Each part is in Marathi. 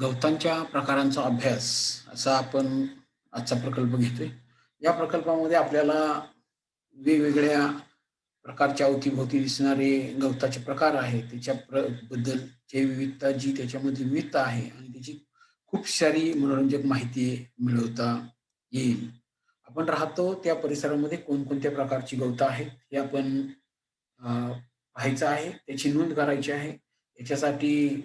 गवतांच्या प्रकारांचा अभ्यास असा आपण आजचा प्रकल्प घेतोय. या प्रकल्पामध्ये आपल्याला वेगवेगळ्या प्रकारच्या अवतीभोवती दिसणारे गवताचे प्रकार आहेत. त्याच्या प्रबद्दल विविधता जी त्याच्यामध्ये विविधता आहे आणि त्याची खूप सारी मनोरंजक माहिती मिळवता येईल. आपण राहतो त्या परिसरामध्ये कोणकोणत्या प्रकारची गवतं आहेत, हे आपण पाहायचं आहे. त्याची नोंद करायची आहे. याच्यासाठी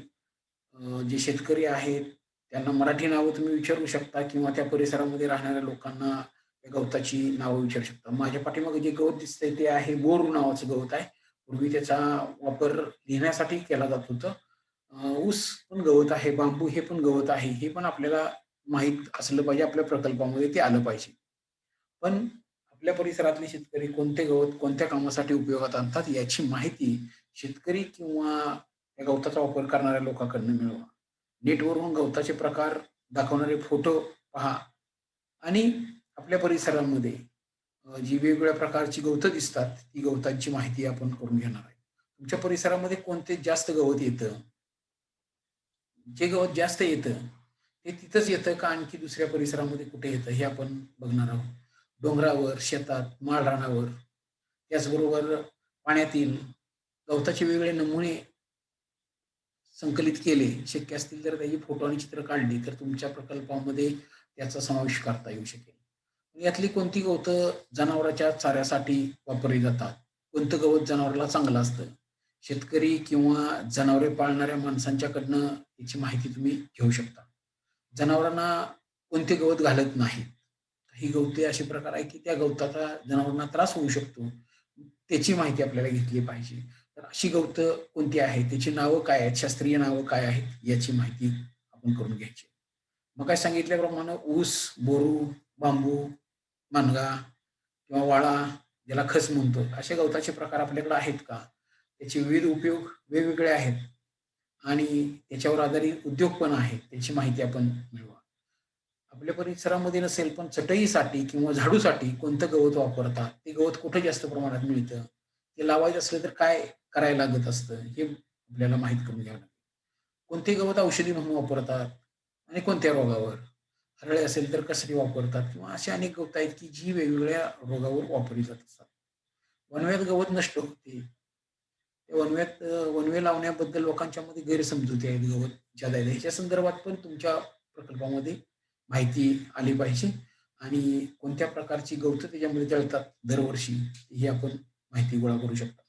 जे शेतकरी आहेत, त्यांना मराठी नावं तुम्ही विचारू शकता किंवा त्या परिसरामध्ये राहणाऱ्या लोकांना त्या गवताची नावं विचारू शकता. माझ्या पाठीमागे जे गवत दिसतंय ते आहे बोरू नावाचं गवत आहे. पूर्वी त्याचा वापर लिहिण्यासाठी केला जात होता. ऊस पण गवत आहे, बांबू हे पण गवत आहे. हे पण आपल्याला माहीत असलं पाहिजे. आपल्या प्रकल्पामध्ये ते आलं पाहिजे. पण आपल्या परिसरातले शेतकरी कोणते गवत कोणत्या कामासाठी उपयोगात आणतात याची माहिती शेतकरी किंवा गवताचा वापर करणाऱ्या लोकांकडनं मिळवा. नेटवरून गवताचे प्रकार दाखवणारे फोटो पहा आणि आपल्या परिसरामध्ये जी वेगवेगळ्या प्रकारची गवतं दिसतात, ती गवतांची माहिती आपण करून घेणार आहे. तुमच्या परिसरामध्ये कोणते जास्त गवत येतं? जे गवत जास्त येतं, ते तिथंच येतं का आणखी दुसऱ्या परिसरामध्ये कुठे येतं हे आपण बघणार आहोत. डोंगरावर, शेतात, माळरानावर, त्याचबरोबर पाण्यातील गवताचे वेगवेगळे नमुने संकलित केले, शक्य असतील तर त्याची फोटो आणि चित्र काढली, तर तुमच्या प्रकल्पामध्ये त्याचा समावेश करता येऊ शकेल. यातली कोणती गवतं जनावरांच्या चाऱ्यासाठी वापरली जातात? कोणतं गवत जनावराला चांगलं असतं? शेतकरी किंवा जनावरे पाळणाऱ्या माणसांच्याकडनं याची माहिती तुम्ही घेऊ शकता. जनावरांना कोणते गवत घालत नाहीत. काही गवते असे प्रकार आहे, की त्या गवताचा जनावरांना त्रास होऊ शकतो. त्याची माहिती आपल्याला घेतली पाहिजे. तर अशी गवतं कोणती आहेत? त्याची नावं काय आहेत? शास्त्रीय नावं काय आहेत? याची माहिती आपण करून घ्यायची. मगाशी सांगितल्याप्रमाणे ऊस, बोरू, बांबू, मानगा किंवा वाळा, ज्याला खस म्हणतो, असे गवताचे प्रकार आपल्याकडे आहेत का? त्याचे विविध उपयोग वेगवेगळे आहेत आणि त्याच्यावर आधारित उद्योग पण आहेत. त्याची माहिती आपण मिळवा. आपल्या परिसरामध्ये नसेल, पण चटईसाठी किंवा झाडूसाठी कोणतं गवत वापरतात? ते गवत कुठे जास्त प्रमाणात मिळतं? ते लावायचं असलं तर काय करायला लागत असतं? हे आपल्याला माहीत करून घ्यावं लागतं कोणते गवत औषधी म्हणून वापरतात आणि कोणत्या रोगावर? हरळे असेल तर कसरी वापरतात? किंवा अशी अनेक गवत आहेत, की जी वेगवेगळ्या रोगावर वापरली जात असतात. वनव्यात गवत नष्ट होते. त्या वनवे लावण्याबद्दल लोकांच्या लावण्याबद्दल लोकांच्यामध्ये गैरसमजुती आहेत. गवत ज्यादा ह्याच्या संदर्भात पण तुमच्या प्रकल्पामध्ये माहिती आली पाहिजे आणि कोणत्या प्रकारची गवतं त्याच्यामध्ये जळतात दरवर्षी, ही आपण माहिती गोळा करू शकता.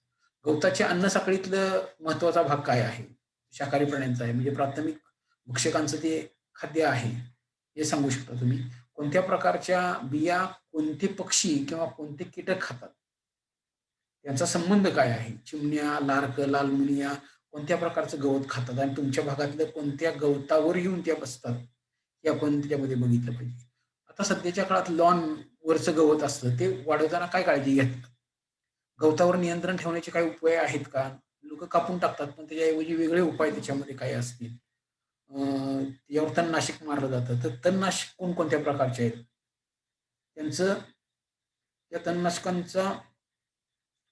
गवताच्या अन्न साखळीतलं महत्त्वाचा भाग काय आहे? शाकाहारी प्राण्यांचा आहे. म्हणजे प्राथमिक भक्षकांचं ते खाद्य आहे. हे सांगू शकता तुम्ही. कोणत्या प्रकारच्या बिया कोणते पक्षी किंवा कोणते कीटक खातात? त्यांचा संबंध काय आहे? चिमण्या, लार्क, लाल मुनिया कोणत्या प्रकारचं गवत खातात आणि तुमच्या भागातलं कोणत्या गवतावर येऊन त्या बसतात? हे आपण त्याच्यामध्ये बघितलं पाहिजे. आता सध्याच्या काळात लॉन वरचं गवत असतं, ते वाढवताना काय काळजी घेतात? गवतावर नियंत्रण ठेवण्याचे काही उपाय आहेत का? लोक कापून टाकतात, पण त्याच्याऐवजी वेगळे उपाय त्याच्यामध्ये काही असतील. यावर तणनाशक मारलं जातं. तर तणनाशक कोणकोणत्या प्रकारचे आहेत? त्यांचं त्या तणनाशकांचा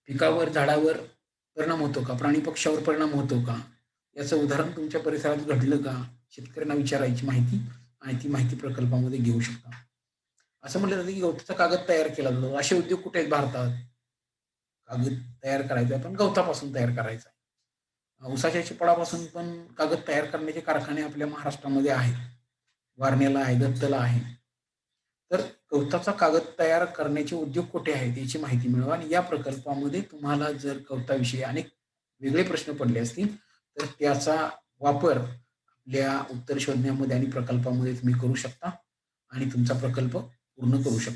पिकावर, झाडावर परिणाम होतो का? प्राणी पक्ष्यावर परिणाम होतो का? याचं उदाहरण तुमच्या परिसरात घडलं का? शेतकऱ्यांना विचारायची माहिती आणि ती माहिती प्रकल्पामध्ये घेऊ शकता. असं म्हटलं जातं, की गवताचा कागद तयार केला जातो. असे उद्योग कुठे आहेत भारतात? कागद तयार करायचा आहे, पण गवतापासून तयार करायचा आहे. उसाच्या चिपळापासून पण कागद तयार करण्याचे कारखाने आपल्या महाराष्ट्रामध्ये आहेत. वारणेला आहे, दत्तला आहे. तर गवताचा कागद तयार करण्याचे उद्योग कुठे आहेत याची माहिती मिळवा आणि या प्रकल्पामध्ये तुम्हाला जर गवताविषयी अनेक वेगळे प्रश्न पडले असतील, तर त्याचा वापर आपल्या उत्तर शोधण्यामध्ये आणि प्रकल्पामध्ये तुम्ही करू शकता आणि तुमचा प्रकल्प पूर्ण करू शकता.